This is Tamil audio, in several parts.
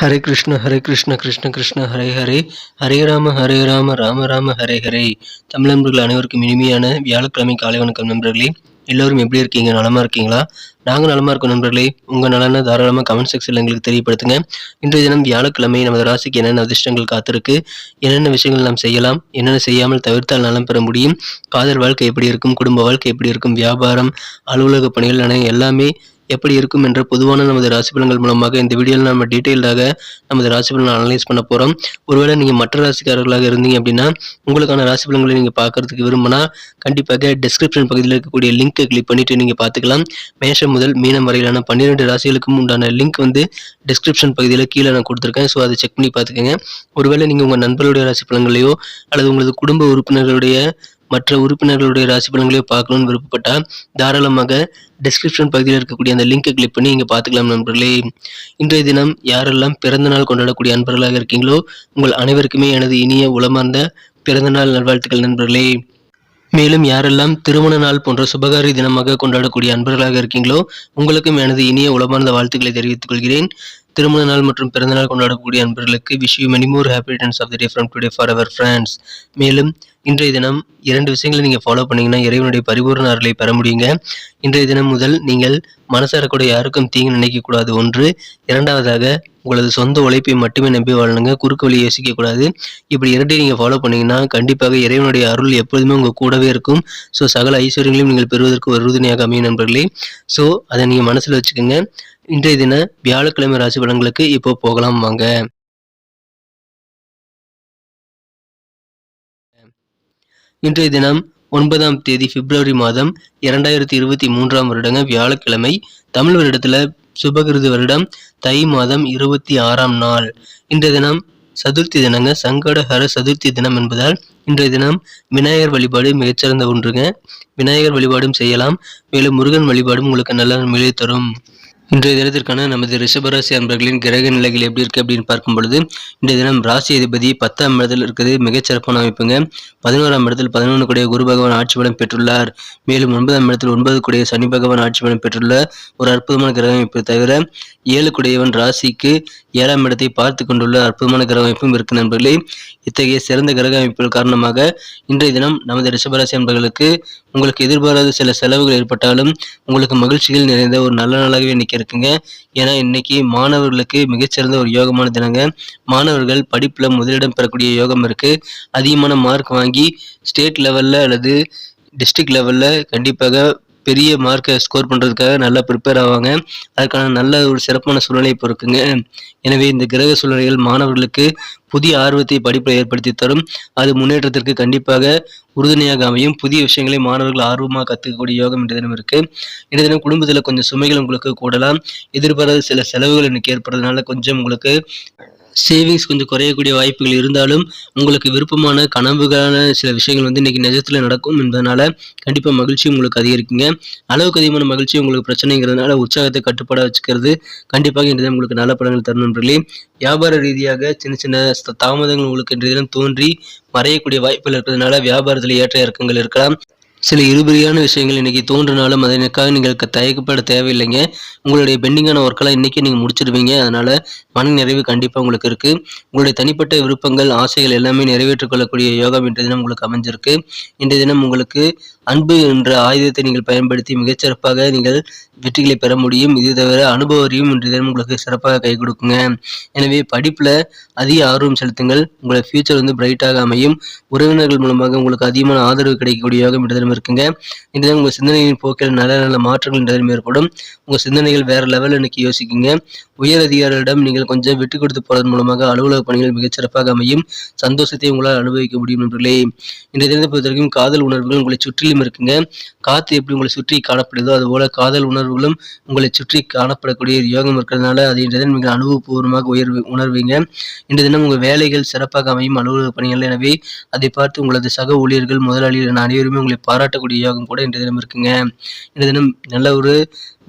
ஹரே கிருஷ்ண ஹரே கிருஷ்ண கிருஷ்ண கிருஷ்ண ஹரே ஹரே. ஹரே ராம ஹரே ராம ராம ராம ஹரே ஹரே. தமிழ் நண்பர்கள் அனைவருக்கும் இனிமையான வியாழக்கிழமை காலை வணக்கம் நண்பர்களே. எல்லோரும் எப்படி இருக்கீங்க? நலமா இருக்கீங்களா? நாங்கள் நலமா இருக்கோம் நண்பர்களே. உங்கள் நலனை தாராளமாக கமெண்ட் செக்ஷனில் எங்களுக்கு தெரியப்படுத்துங்க. இன்றைய தினம் வியாழக்கிழமை நமது ராசிக்கு என்னென்ன அதிர்ஷ்டங்கள் காத்திருக்கு? என்னென்ன விஷயங்கள் நாம் செய்யலாம்? என்னென்ன செய்யாமல் தவிர்த்தால் நலம் பெற முடியும்? காதல் வாழ்க்கை எப்படி இருக்கும்? குடும்ப வாழ்க்கை எப்படி இருக்கும்? வியாபாரம் அலுவலக பணிகள் என எல்லாமே எப்படி இருக்கும் என்ற பொதுவான நமது ராசி பலன்கள் மூலமாக இந்த வீடியோவில் நம்ம டீட்டெயில்டாக நமது ராசி பலனை அனலைஸ் பண்ண போகிறோம் ஒருவேளை நீங்கள் மற்ற ராசிக்காரர்களாக இருந்தீங்க அப்படின்னா உங்களுக்கான ராசி பலன்களை நீங்கள் பார்க்கறதுக்கு விரும்பினா கண்டிப்பாக டிஸ்கிரிப்ஷன் பகுதியில் இருக்கக்கூடிய லிங்க்கை கிளிக் பண்ணிட்டு நீங்கள் பார்த்துக்கலாம். மேஷம் முதல் மீனம் வரையிலான பன்னிரெண்டு ராசிகளுக்கும் உண்டான லிங்க் வந்து டிஸ்கிரிப்ஷன் பகுதியில் கீழே நான் கொடுத்துருக்கேன். ஸோ அதை செக் பண்ணி பார்த்துக்கோங்க. ஒருவேளை நீங்கள் உங்கள் நண்பர்களுடைய ராசி பலன்களையோ அல்லது உங்களது குடும்ப உறுப்பினர்களுடைய மற்ற உறுப்பினர்களுடைய ராசி பலன்களையும் பார்க்கணும்னு விருப்பப்பட்டால் தாராளமாக டிஸ்கிரிப்ஷன் பகுதியில் இருக்கக்கூடிய அந்த லிங்கை கிளிக் பண்ணி இங்கே பார்த்துக்கலாம் நண்பர்களே. இன்றைய தினம் யாரெல்லாம் பிறந்த நாள் கொண்டாடக்கூடிய அன்பர்களாக இருக்கீங்களோ உங்கள் அனைவருக்குமே எனது இனிய உளமார்ந்த பிறந்த நாள் நல்வாழ்த்துக்கள் நண்பர்களே. மேலும் யாரெல்லாம் திருமண நாள் போன்ற சுபகாரி தினமாக கொண்டாடக்கூடிய அன்பர்களாக இருக்கீங்களோ உங்களுக்கும் எனது இனிய உளமார்ந்த வாழ்த்துக்களை தெரிவித்துக் கொள்கிறேன். திருமண நாள் மற்றும் பிறந்த நாள் கொண்டாடக்கூடிய அன்பர்களுக்கு wish you many more happy returns of the day from today for our friends மேலும் இன்றைய தினம் இரண்டு விஷயங்களை நீங்கள் ஃபாலோ பண்ணீங்கன்னா இறைவனுடைய பரிபூர்ண அருளை பெற முடியுங்க. இன்றைய தினம் முதல் நீங்கள் மனசார கூட யாருக்கும் தீங்கு நினைக்கக்கூடாது ஒன்று இரண்டாவதாக உங்களது சொந்த உழைப்பை மட்டுமே நம்பி வாழணுங்க. குறுக்கு வழி யோசிக்கக்கூடாது இப்படி இரண்டையும் நீங்கள் ஃபாலோ பண்ணீங்கன்னா கண்டிப்பாக இறைவனுடைய அருள் எப்பொழுதுமே உங்கள் கூடவே இருக்கும். ஸோ சகல ஐஸ்வர்யங்களையும் நீங்கள் பெறுவதற்கு ஒரு உறுதுணையாக அமையும் நண்பர்களே. ஸோ அதை நீங்கள் மனசில் வச்சுக்கோங்க. இன்றைய தின வியாழக்கிழமை ராசி பலன்களுக்கு இப்போ போகலாம் வாங்க. இன்றைய தினம் ஒன்பதாம் தேதி பிப்ரவரி மாதம் இரண்டாயிரத்தி இருபத்தி மூன்றாம் வருடங்க வியாழக்கிழமை. தமிழ் வருடத்துல சுபகிருது வருடம் தை மாதம் இருபத்தி ஆறாம் நாள். இன்றைய தினம் சதுர்த்தி தினங்க சங்கடஹர சதுர்த்தி தினம் என்பதால் இன்றைய தினம் விநாயகர் வழிபாடு மிகச்சிறந்த ஒன்றுங்க. விநாயகர் வழிபாடும் செய்யலாம். மேலும் முருகன் வழிபாடும் உங்களுக்கு நல்ல நிலை தரும். இன்றைய தினத்திற்கான நமது ரிஷபராசி அன்பர்களின் கிரக நிலைகள் எப்படி இருக்கு அப்படின்னு பார்க்கும் பொழுது இன்றைய தினம் ராசி அதிபதி பத்தாம் இடத்தில் இருக்கிறது மிகச்சிறப்பான அமைப்புங்க. பதினோராம் இடத்தில் பதினொன்று கூடிய குரு பகவான் ஆட்சி பலம் பெற்றுள்ளார். மேலும் ஒன்பதாம் இடத்தில் ஒன்பது கூடிய சனி பகவான் ஆட்சி பலம் பெற்றுள்ள ஒரு அற்புதமான கிரக அமைப்பு தவிர ஏழு குடையவன் ராசிக்கு ஏழாம் இடத்தை பார்த்து கொண்டுள்ள அற்புதமான கிரக அமைப்பும் இருக்கு நண்பர்களே. இத்தகைய சிறந்த கிரக அமைப்புகள் காரணமாக இன்றைய தினம் நமது ரிஷபராசி அன்பர்களுக்கு உங்களுக்கு எதிர்பாராத சில செலவுகள் ஏற்பட்டாலும் உங்களுக்கு மகிழ்ச்சிகள் நிறைந்த ஒரு நல்ல நாளாகவே நிற்கிறது. இருக்குங்க ஏன்னா இன்னைக்கு மாணவர்களுக்கு மிகச்சிறந்த ஒரு யோகமான தினங்க. மாணவர்கள் படிப்பில் முதலிடம் பெறக்கூடிய யோகம் இருக்கு. அதிகமான மார்க் வாங்கி ஸ்டேட் லெவலில் அல்லது டிஸ்ட்ரிக்ட் லெவலில் கண்டிப்பாக பெரிய மார்க்கை ஸ்கோர் பண்ணுறதுக்காக நல்லா ப்ரிப்பேர் ஆவாங்க. அதுக்கான நல்ல ஒரு சிறப்பான சூழ்நிலை இப்போ இருக்குங்க. எனவே இந்த கிரக சூழ்நிலைகள் மாணவர்களுக்கு புதிய ஆர்வத்தை படிப்பை ஏற்படுத்தி தரும். அது முன்னேற்றத்திற்கு கண்டிப்பாக உறுதுணையாக அமையும். புதிய விஷயங்களை மாணவர்கள் ஆர்வமாக கற்றுக்கக்கூடிய யோகம் இன்றைய தினம் இருக்கு. இன்றைய தினம் குடும்பத்தில் கொஞ்சம் சுமைகள் உங்களுக்கு கூடலாம். எதிர்பாராத சில செலவுகள் எனக்கு ஏற்படுறதுனால கொஞ்சம் உங்களுக்கு சேவிங்ஸ் கொஞ்சம் குறையக்கூடிய வாய்ப்புகள் இருந்தாலும் உங்களுக்கு விருப்பமான கனவுகளான சில விஷயங்கள் வந்து இன்னைக்கு நிஜத்தில் நடக்கும் என்பதனால கண்டிப்பாக மகிழ்ச்சி உங்களுக்கு அதிகரிக்குங்க. அளவுக்கு அதிகமான மகிழ்ச்சி உங்களுக்கு பிரச்சனைங்கிறதுனால உற்சாகத்தை கட்டுப்பாட வச்சுக்கிறது கண்டிப்பாக இன்றைய உங்களுக்கு நல்ல படங்கள் தரும் நண்பர்களே. வியாபார ரீதியாக சின்ன சின்ன தாமதங்கள் உங்களுக்கு இன்றைய தினம் தோன்றி மறையக்கூடிய வாய்ப்புகள் இருக்கிறதுனால வியாபாரத்தில் ஏற்ற இறக்கங்கள் இருக்கலாம். சில இருபடியான விஷயங்கள் இன்றைக்கி தோன்றினாலும் அதற்காக நீங்கள் தயக்கப்பட தேவையில்லைங்க. உங்களுடைய பெண்டிங்கான ஒர்க்கெல்லாம் இன்றைக்கி நீங்கள் முடிச்சிடுவீங்க அதனால் மன நிறைவு கண்டிப்பாக உங்களுக்கு இருக்குது உங்களுடைய தனிப்பட்ட விருப்பங்கள் ஆசைகள் எல்லாமே நிறைவேற்றிக் கொள்ளக்கூடிய யோகம் இன்றைய தினம் உங்களுக்கு அமைஞ்சிருக்கு. இன்றைய தினம் உங்களுக்கு அன்பு என்ற ஆயுதத்தை நீங்கள் பயன்படுத்தி மிகச்சிறப்பாக நீங்கள் வெற்றிகளை பெற முடியும். இது தவிர அனுபவ அறிவும் இன்று தினம் உங்களுக்கு சிறப்பாக கை கொடுக்குங்க. எனவே படிப்பில் அதிக ஆர்வம் செலுத்துங்கள். உங்களை ஃபியூச்சர் வந்து பிரைட்டாக அமையும். உறவினர்கள் மூலமாக உங்களுக்கு அதிகமான ஆதரவு கிடைக்கக்கூடிய யோகம் இன்று தினம் இருக்குங்க. இன்று தினம் உங்கள் சிந்தனையின் போக்கில் நல்ல நல்ல மாற்றங்கள் இன்று தினம் ஏற்படும். உங்கள் சிந்தனைகள் வேறு லெவலில் இன்னைக்கு யோசிக்குங்க. உயர் அதிகாரிகளிடம் நீங்கள் கொஞ்சம் விட்டு கொடுத்து போவதன் மூலமாக அலுவலக பணிகள் மிகச்சிறப்பாக அமையும். சந்தோஷத்தை உங்களால் அனுபவிக்க முடியும் நண்பர்களே. இன்றைய தினத்தை பொறுத்த வரைக்கும் காதல் உணர்வுகள் உங்களை சுற்றிலும் இருக்குங்க. காத்து எப்படி உங்களை சுற்றி காணப்படுதோ அதுபோல காதல் உணர்வுகளும் உங்களை சுற்றி காணப்படக்கூடிய ஒரு யோகம் இருக்கிறதுனால அதை இன்றைய தினம் நீங்கள் அனுபவபூர்வமாக உயர்வு உணர்வீங்க. இன்றைய தினம் உங்கள் வேலைகள் சிறப்பாக அமையும் அலுவலக பணிகள். எனவே அதை பார்த்து உங்களது சக ஊழியர்கள் முதலாளிகள் என அனைவருமே உங்களை பாராட்டக்கூடிய யோகம் கூட இன்றைய தினம் இருக்குங்க. இன்றைய தினம் நல்ல ஒரு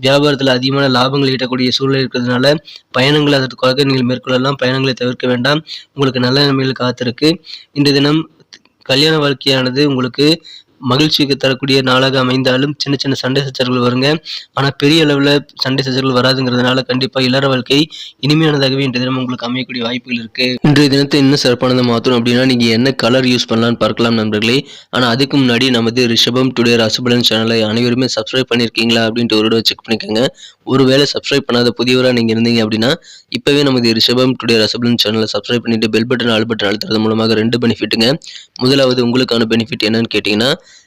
வியாபாரத்தில் அதிகமான லாபங்கள் ஈட்டக்கூடிய சூழ்நிலை இருக்கிறதுனால பயணங்கள் அதற்காக நீங்கள் மேற்கொள்ளலாம். பயணங்களை தவிர்க்க வேண்டாம். உங்களுக்கு நல்ல நிலைமையில் காத்திருக்கு. இன்றைய தினம் கல்யாண வாழ்க்கையானது உங்களுக்கு மகிழ்ச்சிக்கு தரக்கூடிய நாளாக அமைந்தாலும் சின்ன சின்ன சண்டை சச்சரவுகள் வருங்க. ஆனால் பெரிய அளவில் சண்டை சச்சரவுகள் வராதுங்கிறதுனால கண்டிப்பாக இளர வாழ்க்கை இனிமையானதாகவே இன்றைய தினம் உங்களுக்கு அமையக்கூடிய வாய்ப்புகள் இருக்கு. இன்றைய தினத்தை இன்னும் சிறப்பானதை மாற்றணும் அப்படின்னா நீங்கள் என்ன கலர் யூஸ் பண்ணலாம்னு பார்க்கலாம் நண்பர்களே. ஆனால் அதுக்கு முன்னாடி நமது ரிஷபம் டுடே ராசிபலன் சேனலை அனைவருமே சப்ஸ்கிரைப் பண்ணியிருக்கீங்களா அப்படின்ட்டு ஒரு செக் பண்ணிக்கோங்க. ஒருவேளை சப்ஸ்கிரைப் பண்ணாத புதியவராக நீங்கள் இருந்தீங்க அப்படின்னா இப்போவே நமது ரிஷபம் டுடே ரசபலன் சேனலை சப்ஸ்கிரைப் பண்ணிட்டு பெல் பட்டன் ஆல் பட்டன் அழுத்துறது மூலமாக ரெண்டு பெனிஃபிட்டுங்க முதலாவது உங்களுக்கான பெனிஃபிட் என்னன்னு கேட்டிங்கன்னா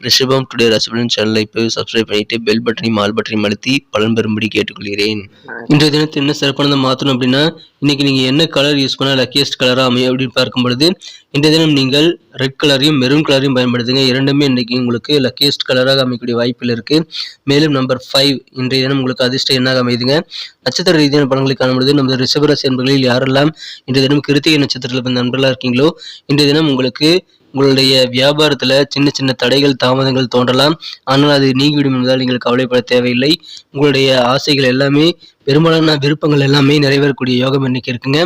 ரிஷபம் டுடே ரசபலன் சேனலை இப்போவே சப்ஸ்கிரைப் பண்ணிட்டு பெல் பட்டனையும் ஆல் பட்டனையும் அழுத்தி பலன் பெறும்படி கேட்டுக்கொள்கிறேன். இன்றைய தினத்தை என்ன சிறப்பானதை மாற்றணும் அப்படின்னா இன்னைக்கு நீங்கள் என்ன கலர் யூஸ் பண்ணால் லக்கியஸ்ட் கலராக அமையும் அப்படின்னு பார்க்கும் பொழுது இன்றைய தினம் நீங்கள் ரெட் கலரையும் மெரூன் கலரையும் பயன்படுத்துங்க. இரண்டுமே இன்றைக்கி உங்களுக்கு லக்கியஸ்ட் கலராக அமைக்கக்கூடிய வாய்ப்பில் இருக்கு. மேலும் நம்பர் ஃபைவ் இன்றைய தினம் உங்களுக்கு அதிர்ஷ்டம் என்னாக அமைதுங்க நட்சத்திர ரீதியான பலன்களை காணும்பொழுது நமது ரிஷபராசி என்பர்களில் யாரெல்லாம் இன்றைய தினம் கிருத்திகை நட்சத்திரத்தில் பிறந்த நண்பர்களாக இருக்கீங்களோ இன்றைய தினம் உங்களுக்கு உங்களுடைய வியாபாரத்துல சின்ன சின்ன தடைகள் தாமதங்கள் தோன்றலாம். ஆனால் அது நீங்கிவிடும் என்பதால் நீங்கள் கவலைப்பட தேவையில்லை. உங்களுடைய ஆசைகள் எல்லாமே பெரும்பாலான விருப்பங்கள் எல்லாமே நிறைவேறக்கூடிய யோகம் இன்னைக்கு இருக்குங்க.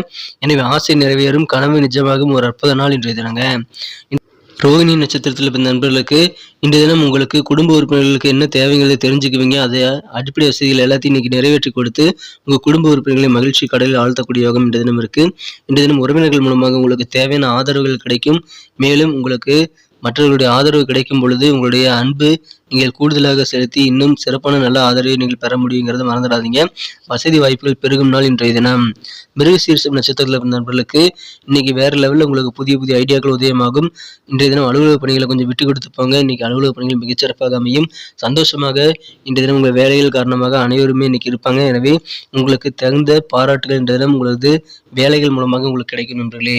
எனவே ஆசை நிறைவேறும். கனவு நிஜமாகும் ஒரு அற்புத நாள் இன்றைய தினங்க. ரோகிணி நட்சத்திரத்தில் பிறந்த நண்பர்களுக்கு இன்றைய தினம் உங்களுக்கு குடும்ப உறுப்பினர்களுக்கு என்ன தேவைங்கிறத தெரிஞ்சுக்குவீங்க. அதை அடிப்படை வசதிகள் எல்லாத்தையும் இன்னைக்கு நிறைவேற்றி கொடுத்து உங்கள் குடும்ப உறுப்பினர்களை மகிழ்ச்சி கடலில் ஆழ்த்தக்கூடிய யோகம் இன்றைய தினம் இருக்குது இன்றைய தினம் உறவினர்கள் மூலமாக உங்களுக்கு தேவையான ஆதரவுகள் கிடைக்கும். மேலும் உங்களுக்கு மற்றவர்களுடைய ஆதரவு கிடைக்கும் பொழுது உங்களுடைய அன்பு நீங்கள் கூடுதலாக செலுத்தி இன்னும் சிறப்பான நல்ல ஆதரவை நீங்கள் பெற முடியுங்கிறத மறந்துடாதீங்க. வசதி வாய்ப்புகள் பெருகும் நாள் இன்றைய தினம். மிருக சீர்ஷம் நட்சத்திரத்தில் இருந்த நண்பர்களுக்கு இன்னைக்கு வேற லெவலில் உங்களுக்கு புதிய புதிய ஐடியாக்கள் உதயமாகும். இன்றைய தினம் அலுவலக பணிகளை கொஞ்சம் விட்டு கொடுத்துப்பாங்க இன்னைக்கு அலுவலக பணிகள் மிகச்சிறப்பாக அமையும். சந்தோஷமாக இன்றைய தினம் உங்கள் வேலைகள் காரணமாக அனைவருமே இன்னைக்கு இருப்பாங்க. எனவே உங்களுக்கு தகுந்த பாராட்டுகள் இன்றைய தினம் உங்களது வேலைகள் மூலமாக உங்களுக்கு கிடைக்கும் நண்பர்களே.